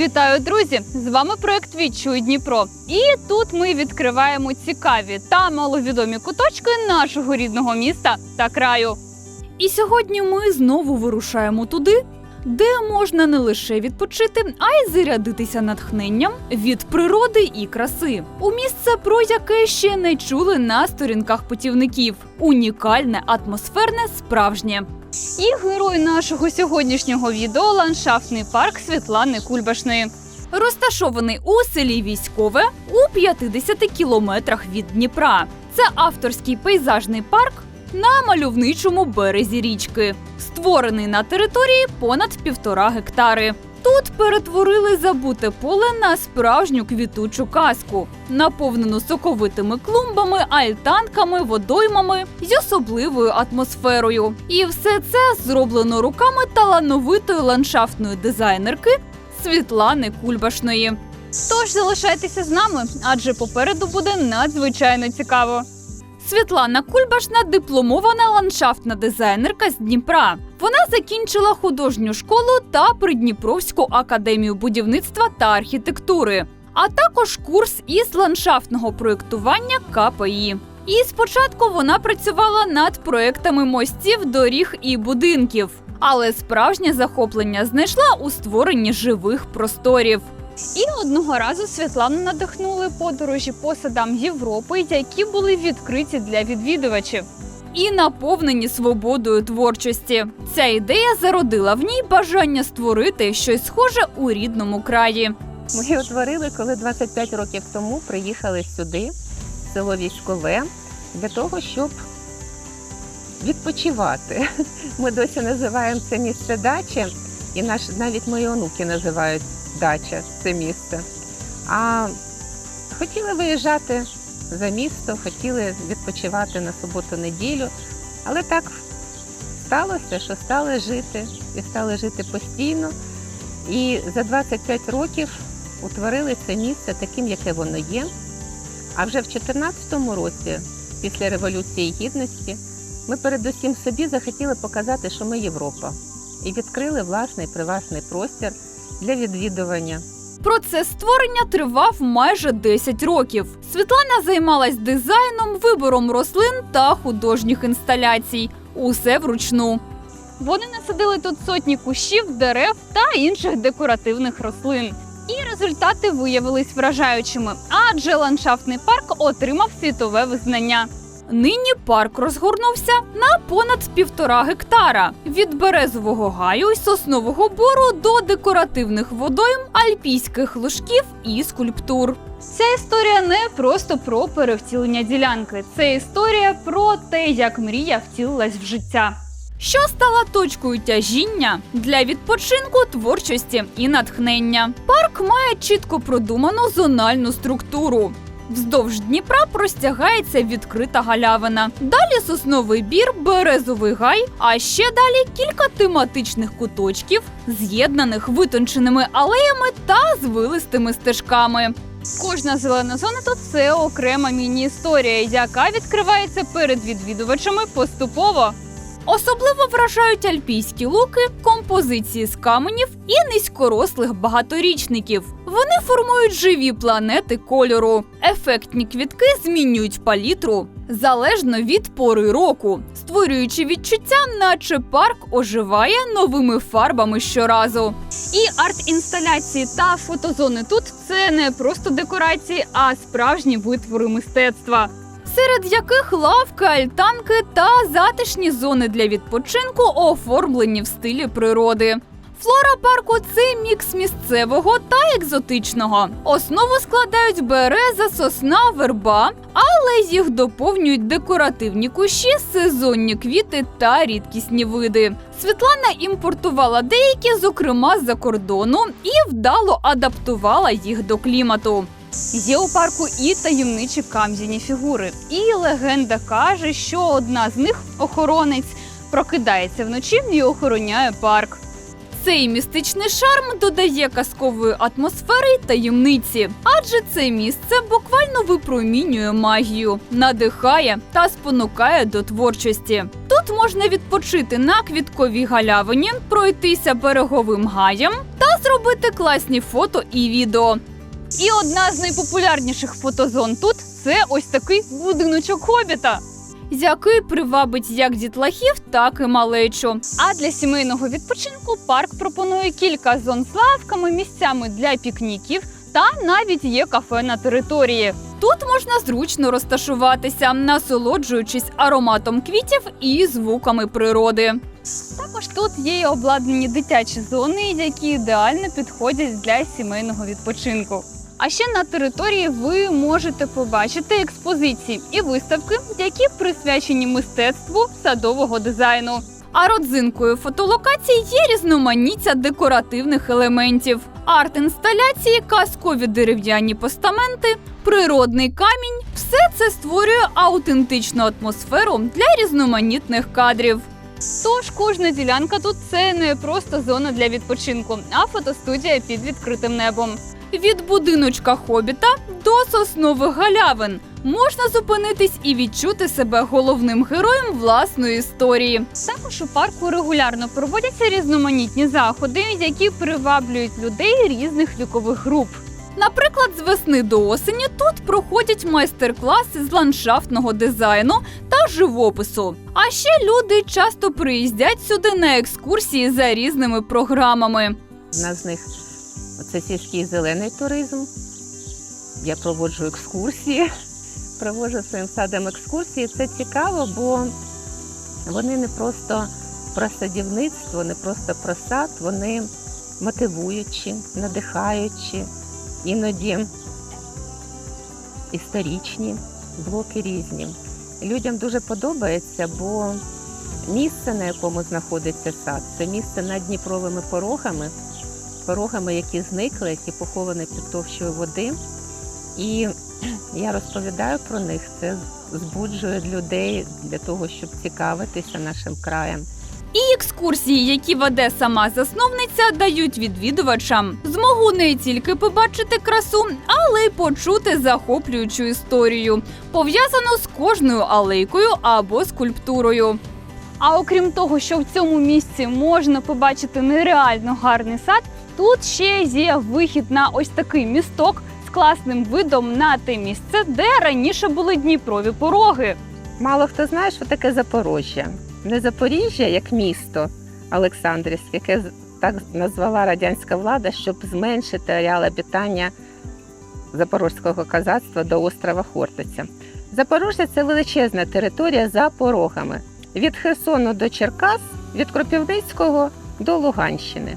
Вітаю, друзі! З вами проект Відчуй Дніпро. І тут ми відкриваємо цікаві та маловідомі куточки нашого рідного міста та краю. І сьогодні ми знову вирушаємо туди, де можна не лише відпочити, а й зарядитися натхненням від природи і краси. У місце, про яке ще не чули на сторінках путівників. Унікальне, атмосферне, справжнє. І герой нашого сьогоднішнього відео ландшафтний парк Світлани Кульбашної. Розташований у селі Військове у 50 кілометрах від Дніпра. Це авторський пейзажний парк на мальовничому березі річки, створений на території понад півтора гектари. Тут перетворили забуте поле на справжню квітучу казку, наповнену соковитими клумбами, альтанками, водоймами з особливою атмосферою. І все це зроблено руками талановитої ландшафтної дизайнерки Світлани Кульбашної. Тож залишайтеся з нами, адже попереду буде надзвичайно цікаво. Світлана Кульбашна дипломована ландшафтна дизайнерка з Дніпра. Вона закінчила художню школу та Придніпровську академію будівництва та архітектури, а також курс із ландшафтного проєктування КПІ. І спочатку вона працювала над проектами мостів, доріг і будинків. Але справжнє захоплення знайшла у створенні живих просторів. І одного разу Світлану надихнули подорожі по садам Європи, які були відкриті для відвідувачів. І наповнені свободою творчості. Ця ідея зародила в ній бажання створити щось схоже у рідному краї. Ми її утворили, коли 25 років тому приїхали сюди, в село Військове, для того, щоб відпочивати. Ми досі називаємо це місце дача, і наш, навіть мої онуки називають дача це місце. А хотіли виїжджати за місто, хотіли відпочивати на суботу-неділю, але так сталося, що стали жити і стали жити постійно. І за 25 років утворили це місце таким, яке воно є. А вже в 2014 році, після Революції Гідності, ми передусім собі захотіли показати, що ми Європа, і відкрили власний приватний простір для відвідування. Процес створення тривав майже 10 років. Світлана займалась дизайном, вибором рослин та художніх інсталяцій. Усе вручну. Вони насадили тут сотні кущів, дерев та інших декоративних рослин. І результати виявились вражаючими, адже ландшафтний парк отримав світове визнання. Нині парк розгорнувся на понад півтора гектара від березового гаю й соснового бору до декоративних водойм, альпійських лужків і скульптур. Ця історія не просто про перевтілення ділянки, це історія про те, як мрія втілилась в життя. Що стала точкою тяжіння для відпочинку, творчості і натхнення. Парк має чітко продуману зональну структуру. Вздовж Дніпра простягається відкрита галявина. Далі сосновий бір, березовий гай, а ще далі кілька тематичних куточків, з'єднаних витонченими алеями та звилистими стежками. Кожна зелена зона тут це окрема міні-історія, яка відкривається перед відвідувачами поступово. Особливо вражають альпійські луки, композиції з каменів і низькорослих багаторічників. Вони формують живі планети кольору. Ефектні квітки змінюють палітру залежно від пори року, створюючи відчуття, наче парк оживає новими фарбами щоразу. І арт-інсталяції та фотозони тут це не просто декорації, а справжні витвори мистецтва серед яких лавки, альтанки та затишні зони для відпочинку оформлені в стилі природи. Флора парку це мікс місцевого та екзотичного. Основу складають береза, сосна, верба, але їх доповнюють декоративні кущі, сезонні квіти та рідкісні види. Світлана імпортувала деякі, зокрема з-за кордону, і вдало адаптувала їх до клімату. Є у парку і таємничі кам'яні фігури. І легенда каже, що одна з них охоронець прокидається вночі і охороняє парк. Цей містичний шарм додає казкової атмосфери й таємниці, адже це місце буквально випромінює магію, надихає та спонукає до творчості. Тут можна відпочити на квітковій галявині, пройтися береговим гаєм та зробити класні фото і відео. І одна з найпопулярніших фотозон тут це ось такий будиночок хобіта. Який привабить як дітлахів, так і малечу. А для сімейного відпочинку парк пропонує кілька зон з лавками, місцями для пікніків та навіть є кафе на території. Тут можна зручно розташуватися, насолоджуючись ароматом квітів і звуками природи. Також тут є обладнані дитячі зони, які ідеально підходять для сімейного відпочинку. А ще на території ви можете побачити експозиції і виставки, які присвячені мистецтву садового дизайну. А родзинкою фотолокацій є різноманіття декоративних елементів, арт-інсталяції, казкові дерев'яні постаменти, природний камінь все це створює аутентичну атмосферу для різноманітних кадрів. Тож кожна ділянка тут це не просто зона для відпочинку, а фотостудія під відкритим небом. Від будиночка хобіта до соснових галявин можна зупинитись і відчути себе головним героєм власної історії. Також у парку регулярно проводяться різноманітні заходи, які приваблюють людей різних вікових груп. Наприклад, з весни до осені тут проходять майстер-класи з ландшафтного дизайну та живопису. А ще люди часто приїздять сюди на екскурсії за різними програмами. Одна з них це сільський зелений туризм. Я проводжу екскурсії, проводжу своїм садом екскурсії. Це цікаво, бо вони не просто про садівництво, не просто про сад, вони мотивуючі, надихаючі, іноді історичні, блоки різні. Людям дуже подобається, бо місце, на якому знаходиться сад, це місце над Дніпровими порогами, порогами, які зникли, які поховані під товщою води. І я розповідаю про них. Це збуджує людей для того, щоб цікавитися нашим краєм. І екскурсії, які веде сама засновниця, дають відвідувачам змогу не тільки побачити красу, але й почути захоплюючу історію, пов'язану з кожною алейкою або скульптурою. А окрім того, що в цьому місці можна побачити нереально гарний сад, тут ще є вихід на ось такий місток з класним видом на те місце, де раніше були Дніпрові пороги. Мало хто знає, що таке Запорожжя. Не Запоріжжя як місто Олександрівське, яке так назвала радянська влада, щоб зменшити ареал обітання запорозького козацтва до острова Хортиця. Запорожжя це величезна територія за порогами. Від Херсону до Черкас, від Кропивницького до Луганщини.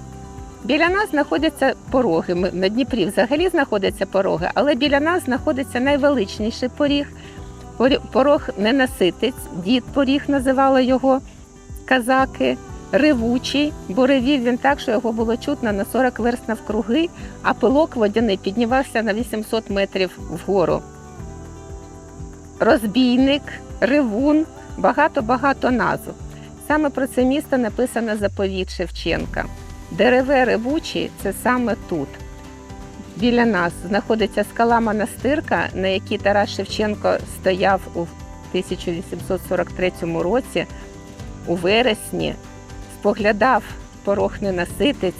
Біля нас знаходяться пороги. Ми на Дніпрі взагалі знаходяться пороги, але біля нас знаходиться найвеличніший поріг Порог ненаситець, дід поріг називали його казаки, ревучий, бо ревів він так, що його було чутно на 40 верст навкруги, а пилок водяний піднімався на 800 метрів вгору. Розбійник, ревун, багато-багато назв. Саме про це місто написано заповіт Шевченка. Дереве ревучі це саме тут. Біля нас знаходиться скала монастирка, на якій Тарас Шевченко стояв у 1843 році, у вересні, споглядав порог ненаситець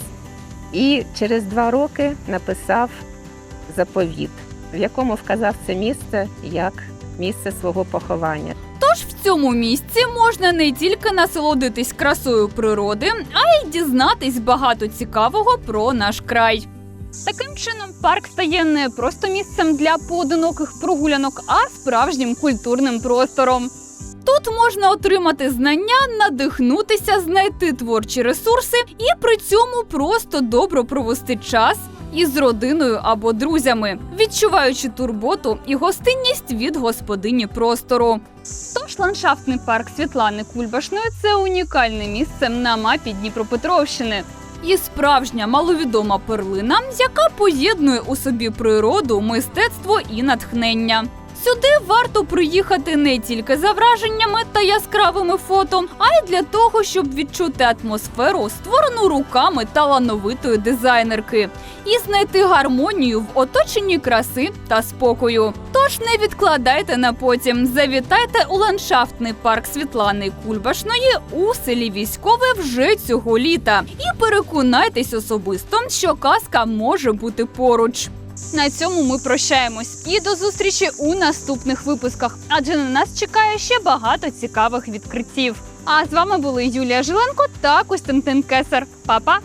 і через два роки написав заповіт, в якому вказав це місце як місце свого поховання. Цьому місці можна не тільки насолодитись красою природи, а й дізнатись багато цікавого про наш край. Таким чином, парк стає не просто місцем для поодиноких прогулянок, а справжнім культурним простором. Тут можна отримати знання, надихнутися, знайти творчі ресурси і при цьому просто добре провести час із родиною або друзями, відчуваючи турботу і гостинність від господині простору. Ландшафтний парк Світлани Кульбашної це унікальне місце на мапі Дніпропетровщини. І справжня маловідома перлина, яка поєднує у собі природу, мистецтво і натхнення. Сюди варто приїхати не тільки за враженнями та яскравими фото, а й для того, щоб відчути атмосферу, створену руками талановитої дизайнерки, і знайти гармонію в оточенні краси та спокою. Тож не відкладайте на потім. Завітайте у ландшафтний парк Світлани Кульбашної у селі Військове вже цього літа і переконайтесь особисто, що казка може бути поруч. На цьому ми прощаємось і до зустрічі у наступних випусках, адже на нас чекає ще багато цікавих відкриттів. А з вами були Юлія Жиленко та Костянтин Кесар. Па-па!